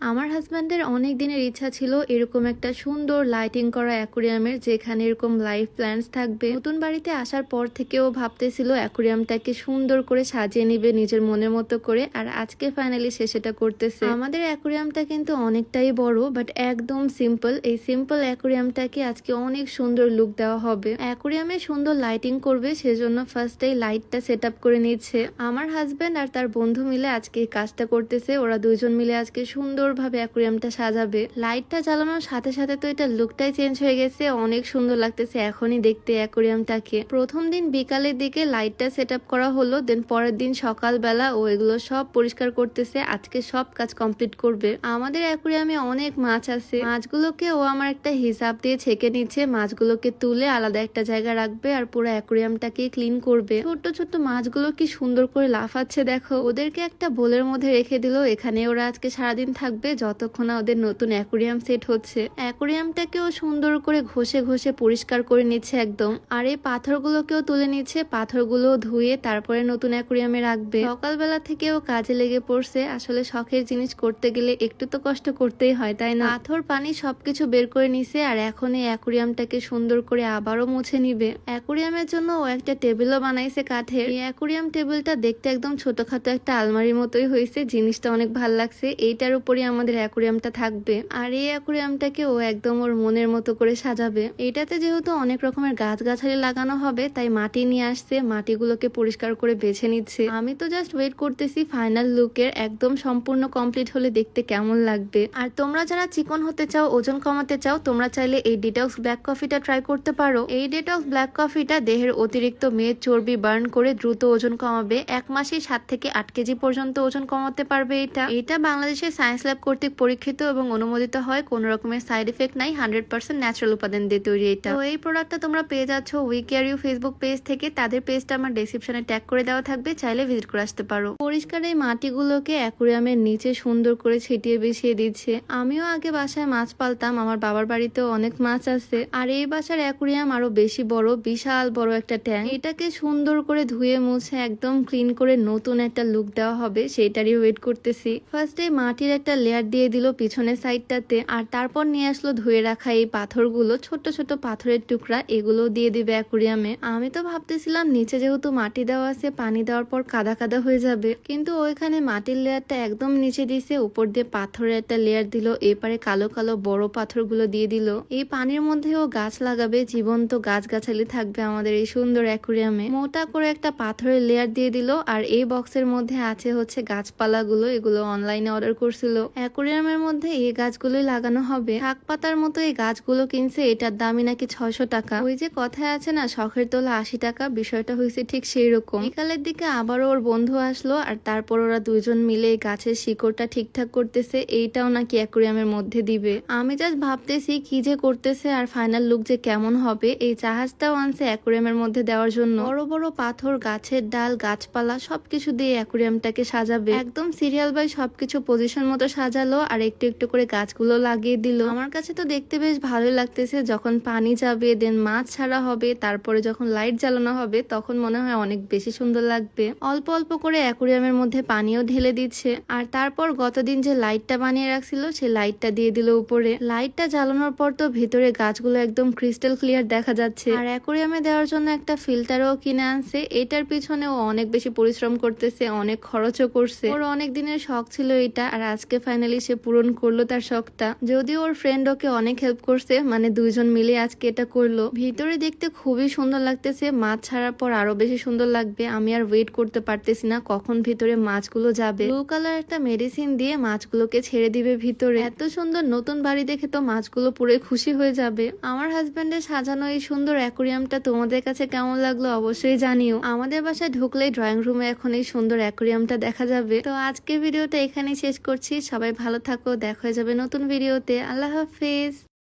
আমার হাজব্যান্ডের অনেক দিনের ইচ্ছা ছিল এরকম একটা সুন্দর লাইটিং করা অ্যাকুরিয়ামের যেখানে এরকম লাইফ প্ল্যান্টস থাকবে। নতুন বাড়িতে আসার পর থেকেও ভাবতেছিল অ্যাকুরিয়ামটাকে সুন্দর করে সাজিয়ে নিবে নিজের মনের মতো করে, আর আজকে ফাইনালি সে সেটা করতেছে। আমাদের অ্যাকুরিয়ামটা কিন্তু অনেকটাই বড় বাট একদম সিম্পল এই সিম্পল অ্যাকুরিয়ামটাকে আজকে অনেক সুন্দর লুক দেওয়া হবে। অ্যাকুরিয়ামে সুন্দর লাইটিং করবে, সেজন্য ফার্স্টেই লাইটটা সেট করে নিচ্ছে। আমার হাজব্যান্ড আর তার বন্ধু মিলে আজকে এই কাজটা করতেছে। ওরা দুজন মিলে আজকে সুন্দরভাবে অ্যাকুরিয়ামটা সাজাবে। লাইটটা জ্বালানোর সাথে সাথে তো এটা লুকটাই চেঞ্জ হয়ে গেছে, অনেক সুন্দর লাগতেছে এখনই দেখতে অ্যাকুরিয়ামটাকে। প্রথম দিন বিকালের দিকে লাইটটা সেট করা হলো দেন পরের দিন সকালবেলা ও এগুলো সব পরিষ্কার করতেছে, আজকে সব কাজ কমপ্লিট করবে। আমাদের অ্যাকুরিয়ামে অনেক মাছ আছে, মাছগুলোকে ও আমার একটা হিসাব দিয়ে ছেঁকে নিচ্ছে, মাছগুলোকে তুলে আলাদা একটা জায়গা রাখবে আর পুরো অ্যাকুরিয়ামটাকে ক্লিন করবে। ছোট্ট ছোট্ট মাছগুলো কি সুন্দর করে লাফাচ্ছে দেখো, ওদেরকে একটা বোলের মধ্যে রেখে দিল, এখানে ওরা আজকে সারাদিন থাকবে। যতক্ষণ না ওদের নতুন অ্যাকুরিয়াম সেট হচ্ছে। অ্যাকুরিয়ামটাকেও সুন্দর করে ঘষে ঘষে পরিষ্কার করে নিচ্ছে একদম। আর এই পাথরগুলোকেও তুলে নিচ্ছে পাথরগুলো ধুয়ে তারপরে নতুন অ্যাকুরিয়ামে রাখবে। সকালবেলা থেকেও কাজে লেগে পড়ছে। আসলে শখের জিনিস করতে গেলে একটু তো কষ্ট করতেই হয়, তাই না? পাথর, পানি সবকিছু বের করে নিছে আর এখন এই অ্যাকুরিয়ামটাকে সুন্দর করে আবারও মুছে নিবে। অ্যাকুরিয়ামের জন্য ও একটা টেবিলও বানাইছে কাঠের। এই অ্যাকুরিয়াম টেবিলটা দেখতে একদম ছোটখাটো একটা আলমারির মতোই হয়েছে জিনিসটা অনেক ভালো লাগছে। এইটার উপরে আমাদের অ্যাকুরিয়ামটা থাকবে। আর এই অ্যাকুরিয়ামটাকে ও একদম ওর মনের মতো করে সাজাবে। এটাতে যেহেতু অনেক রকমের গাছগাছালি লাগানো হবে, তাই মাটি নিয়ে আসছে, মাটিগুলোকে পরিষ্কার করে বেছে নিচ্ছে। আমি তো জাস্ট ওয়েট করতেছি ফাইনাল লুকের একদম সম্পূর্ণ কমপ্লিট হলে দেখতে কেমন লাগবে। আর তোমরা যারা চিকন হতে চাও, ওজন কমাতে চাও, তোমরা চাইলে এই ডিটক্স ব্ল্যাক কফিটা ট্রাই করতে পারো। এই ডিটক্স ব্ল্যাক কফিটা দেহের অতিরিক্ত মেদ, চর্বি বার্ন করে দ্রুত ওজন কমাবে। এক মাসে সাত থেকে আট কেজি পর্যন্ত ওজন কমাতে পারবে এটা। এটা বাংলাদেশের সায়েন্স ল্যাব কর্তৃক পরীক্ষিত এবং অনুমোদিত হয়, কোনো রকমের সাইড এফেক্ট নাই হান্ড্রেড পার্সেন্ট ন্যাচারাল উপাদান দিয়ে তৈরি এটা। তো এই প্রোডাক্টটা তোমরা পেয়ে যাচ্ছ we care you Facebook page থেকে, তাদের পেজটা আমার ডেসক্রিপশনে ট্যাগ করে দেওয়া থাকবে, চাইলে ভিজিট করে আসতে পারো। পরিষ্কার এই মাটিগুলোকে অ্যাকুরিয়ামের নিচে সুন্দর করে ছিটিয়ে বিছিয়ে দিচ্ছে। আমিও আগে বাসায় মাছ পালতাম, আমার বাবার বাড়িতেও অনেক মাছ আছে। আর এই বাসার অ্যাকুরিয়াম আরও বেশি বড়, বিশাল বড় একটা ট্যাঙ্ক এটাকে সুন্দর করে ধুয়ে মুছে, একদম ক্লিন করে নতুন একটা লুক দেওয়া হবে, সেইটারই ওয়েট করতেছি। ফার্স্টে মাটির একটা লেয়ার দিয়ে দিল পিছনের সাইডটাতে, আর তারপর নিয়ে আসলো ধুয়ে রাখা এই পাথরগুলো। ছোট ছোট পাথরের টুকরা এগুলো দিয়ে দিবে অ্যাকুরিয়ামে। আমি তো ভাবতেছিলাম নিচে যেহেতু মাটি দেওয়া আছে, পানি দেওয়ার পর কাদা কাদা হয়ে যাবে। কিন্তু ওইখানে মাটির লেয়ারটা একদম নিচে দিছে, উপর দিয়ে পাথরের একটা লেয়ার দিল, এপারে কালো কালো বড় পাথরগুলো দিয়ে দিল। এই পানির মধ্যেও গাছ লাগাবে, জীবন্ত গাছগাছালি থাকবে আমাদের এই সুন্দর অ্যাকুরিয়ামে। মোটা করে একটা পাথরের লেয়ার দিয়ে দিল, আর এই বক্সের মধ্যে আছে হচ্ছে গাছপালাগুলো, এগুলো অনলাইনে অর্ডার করছিল। অ্যাকুরিয়ামের মধ্যে এই গাছগুলোই লাগানো হবে। শাক পাতার মতো এই গাছগুলো কিনছে, এটার দামই নাকি ছয়শো টাকা। ওই যে কথায় আছে না, শখের তোলা আশি টাকা, বিষয়টা হয়েছে ঠিক সেই রকম বিকালের দিকে আবারও ওর বন্ধু আসলো আর তারপর ওরা দুজন মিলে এই গাছের শিকড়টা ঠিকঠাক করতেছে, এইটাও নাকি অ্যাকুরিয়ামের মধ্যে দিবে। আমি জাস্ট ভাবতেছি কি যে করতেছে আর ফাইনাল লুক যে কেমন হবে, এই জাহাজটাও আনছে অ্যাকুরিয়ামের মধ্যে দেওয়ার জন্য। বড় বড় পাথর, গাছের ডাল, গাছপালা, সবকিছু দিয়ে অ্যাকুরিয়ামটাকে সাজাবে। একদম সিরিয়াল বাই সবকিছু পজিশন মতো সাজালো আর একটু একটু করে গাছগুলো লাগিয়ে দিল। আমার কাছে তো দেখতে বেশ ভালোই লাগতেছে। যখন পানি যাবে দেন মাছ ছাড়া হবে, তারপরে যখন লাইট জ্বালানো হবে, তখন মনে হয় অনেক বেশি সুন্দর লাগবে। অল্প অল্প করে অ্যাকুরিয়ামের মধ্যে পানিও ঢেলে দিচ্ছে। আর তারপর গতদিন যে লাইটটা বানিয়ে রাখছিল সে লাইটটা দিয়ে দিল উপরে। লাইটটা জ্বালানোর পর তো ভেতরে গাছগুলো একদম ক্রিস্টাল ক্লিয়ার দেখা যাচ্ছে। আর অ্যাকুরিয়ামে দেওয়ার জন্য একটা ফিল্টারও কিনে আনছে। এটার পিছনে ও অনেক বেশি পরিশ্রম করতেছে, অনেক খরচও করছে। ওর অনেক দিনের শখ ছিল এটা। আর আজকে ফাইনালি সে পূরণ করল তার শখটা। যদিও ওর ফ্রেন্ড ওকে অনেক হেল্প করছে মানে দুইজন মিলে আজকে এটা করল। ভিতরে দেখতে খুবই সুন্দর লাগতেছে, মাছ ছাড়ার পর আরও বেশি সুন্দর লাগবে। আমি আর ওয়েট করতে পারতেছি না, কখন ভিতরে মাছগুলো যাবে। ব্লু কালার একটা মেডিসিন দিয়ে মাছগুলোকে ছেড়ে দিবে ভিতরে। এত সুন্দর নতুন বাড়ি দেখে তো মাছগুলো পুরো খুশি হয়ে যাবে। আমার হাজবেন্ডের সাজানো এই সুন্দর অ্যাকুরিয়ামটা তোমাদের কাছে কেমন লাগল অবশ্যই জানিও। আমাদের বাসায় ঢুকলেই ড্রয়িং রুমে এখন এই সুন্দর অ্যাকুরিয়ামটা দেখা যাবে। তো আজকের ভিডিওটা এখানেই শেষ করছি। সবাই ভালো থাকো দেখা হয়ে যাবে নতুন ভিডিওতে আল্লাহ হাফিজ।